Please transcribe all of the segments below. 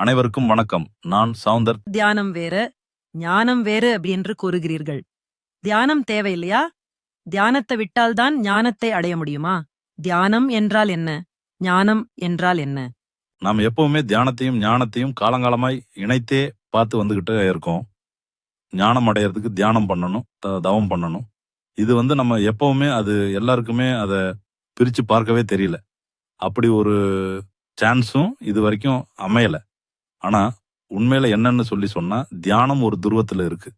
அனைவருக்கும் வணக்கம். நான் சவுந்தர். தியானம் வேற ஞானம் வேறு அப்படின்னு கூறுகிறீர்கள். தியானம் தேவையில்லையா? தியானத்தை விட்டால்தான் ஞானத்தை அடைய முடியுமா? தியானம் என்றால் என்ன? ஞானம் என்றால் என்ன? நாம் எப்பவுமே தியானத்தையும் ஞானத்தையும் காலங்காலமாய் இணைத்தே பார்த்து வந்துகிட்டே இருக்கோம். ஞானம் அடையிறதுக்கு தியானம் பண்ணணும் தவம் பண்ணணும். இது வந்து நம்ம எப்பவுமே அது எல்லாருக்குமே அதை பிரிச்சு பார்க்கவே தெரியல. அப்படி ஒரு சான்ஸும் இது வரைக்கும் அமையல. ஆனா உண்மையில என்னன்னு சொல்லி சொன்னா தியானம் ஒரு துருவத்துல இருக்கு.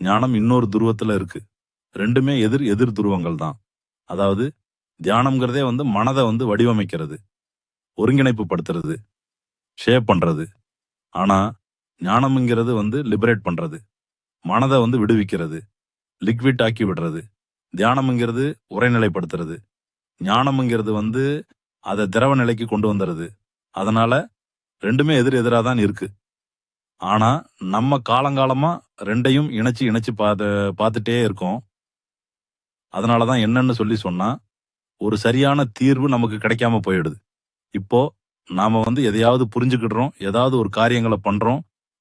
ஞானம் இன்னொரு துருவத்துல இருக்கு. ரெண்டுமே எதிர் எதிர் துருவங்கள் தான். அதாவது தியானம்ங்கிறதே வந்து மனதை வந்து வடிவமைக்கிறது ஒருங்கிணைப்பு படுத்துறது ஷேப் பண்றது. ஆனா ஞானம்ங்கிறது வந்து லிபரேட் பண்றது மனதை வந்து விடுவிக்கிறது லிக்விட் ஆக்கி விடுறது. தியானம்ங்கிறது உரைநிலைப்படுத்துறது ஞானம்ங்கிறது வந்து அதை திரவ நிலைக்கு கொண்டு வந்துடுது. அதனால ரெண்டுமே எதிர் எதிராக தான் இருக்கு. ஆனா நம்ம காலங்காலமா ரெண்டையும் இணைச்சு இணைச்சு பார்த்து பார்த்துட்டே இருக்கோம். அதனாலதான் என்னன்னு சொல்லி சொன்னா ஒரு சரியான தீர்வு நமக்கு கிடைக்காம போயிடுது. இப்போ நாம வந்து எதையாவது புரிஞ்சுக்கிடுறோம் ஏதாவது ஒரு காரியங்களை பண்றோம்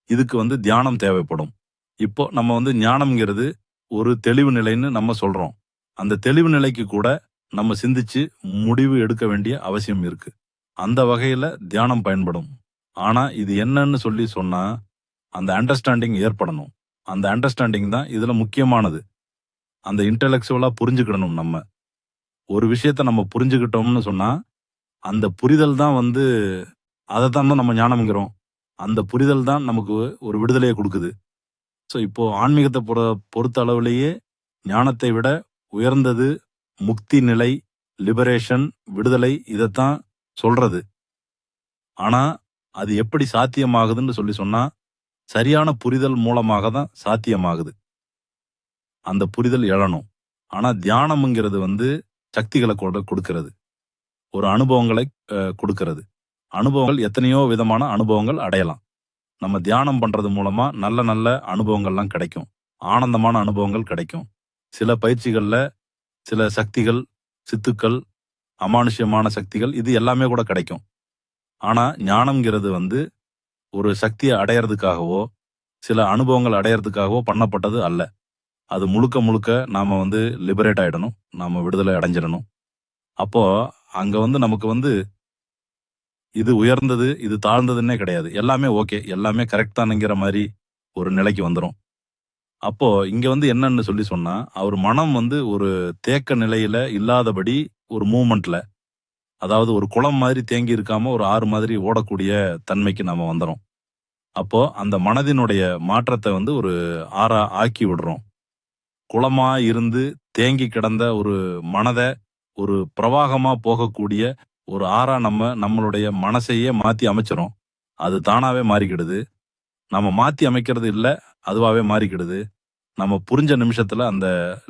இதுக்கு வந்து தியானம் தேவைப்படும். இப்போ நம்ம வந்து ஞானம்ங்கிறது ஒரு தெளிவு நிலைன்னு நம்ம சொல்றோம். அந்த தெளிவு நிலைக்கு கூட நம்ம சிந்திச்சு முடிவு எடுக்க வேண்டிய அவசியம் இருக்கு. அந்த வகையில தியானம் பயன்படும். ஆனா இது என்னன்னு சொல்லி சொன்னா அந்த அண்டர்ஸ்டாண்டிங் ஏற்படணும். அந்த அண்டர்ஸ்டாண்டிங் தான் இதுல முக்கியமானது. அந்த இன்டெலெக்சுவலா புரிஞ்சுக்கிடணும் நம்ம. ஒரு விஷயத்த நம்ம புரிஞ்சுக்கிட்டோம்னு சொன்னா அந்த புரிதல் தான் வந்து அதை தான் நம்ம ஞானம்ங்கிறோம். அந்த புரிதல் தான் நமக்கு ஒரு விடுதலையை கொடுக்குது. ஸோ இப்போ ஆன்மீகத்தை பொற பொறுத்த அளவுலேயே ஞானத்தை விட உயர்ந்தது முக்தி நிலை லிபரேஷன் விடுதலை இதைத்தான் சொல்றது. ஆனால் அது எப்படி சாத்தியமாகுதுன்னு சொல்லி சொன்னா சரியான புரிதல் மூலமாக தான் சாத்தியமாகுது. அந்த புரிதல் எழணும். ஆனா தியானம்ங்கிறது வந்து சக்திகளை கொடுக்கிறது. ஒரு அனுபவங்களை கொடுக்கிறது. அனுபவங்கள் எத்தனையோ விதமான அனுபவங்கள் அடையலாம். நம்ம தியானம் பண்றது மூலமா நல்ல நல்ல அனுபவங்கள்லாம் கிடைக்கும். ஆனந்தமான அனுபவங்கள் கிடைக்கும். சில பயிற்சிகளில் சில சக்திகள் சித்துக்கள் அமானுஷ்யமான சக்திகள் இது எல்லாமே கூட கிடைக்கும். ஆனா ஞானம்ங்கிறது வந்து ஒரு சக்தியை அடையறதுக்காகவோ சில அனுபவங்கள் அடையறதுக்காகவோ பண்ணப்பட்டது அல்ல. அது முழுக்க முழுக்க நாம வந்து லிபரேட் ஆயிடணும் நாம விடுதலை அடைஞ்சிடணும். அப்போ அங்க வந்து நமக்கு வந்து இது உயர்ந்தது இது தாழ்ந்ததுன்னே கிடையாது. எல்லாமே ஓகே எல்லாமே கரெக்ட் தானுங்கிற மாதிரி ஒரு நிலைக்கு வந்துடும் அப்போ இங்க வந்து என்னன்னு சொல்லி சொன்னா அவர் மனம் வந்து ஒரு தேக்க நிலையில இல்லாதபடி ஒரு மூமெண்ட்ல அதாவது ஒரு குளம் மாதிரி தேங்கி இருக்காம ஒரு ஆறு மாதிரி ஓடக்கூடிய தன்மைக்கு நம்ம வந்துடும் அப்போ அந்த மனதினுடைய மாற்றத்தை வந்து ஒரு ஆறா ஆக்கி விடுறோம். குளமா இருந்து தேங்கி கிடந்த ஒரு மனதை ஒரு பிரவாகமா போகக்கூடிய ஒரு ஆறா நம்ம நம்மளுடைய மனசையே மாத்தி அமைச்சிரும் அது தானாவே மாறிக்கிடுது. நம்ம மாத்தி அமைக்கிறது இல்ல அதுவாவே மாறிக்கிடுது. நம்ம புரிஞ்ச நிமிஷத்துல அந்த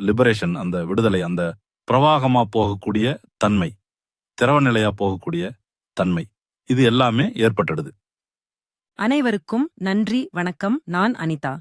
லிபரேஷன் அந்த விடுதலை அந்த பிரவாகமா போகக்கூடிய தன்மை. திரவ நிலையா போகக்கூடிய தன்மை. இது எல்லாமே ஏற்பட்டுடுது. அனைவருக்கும் நன்றி வணக்கம். நான் அனிதா.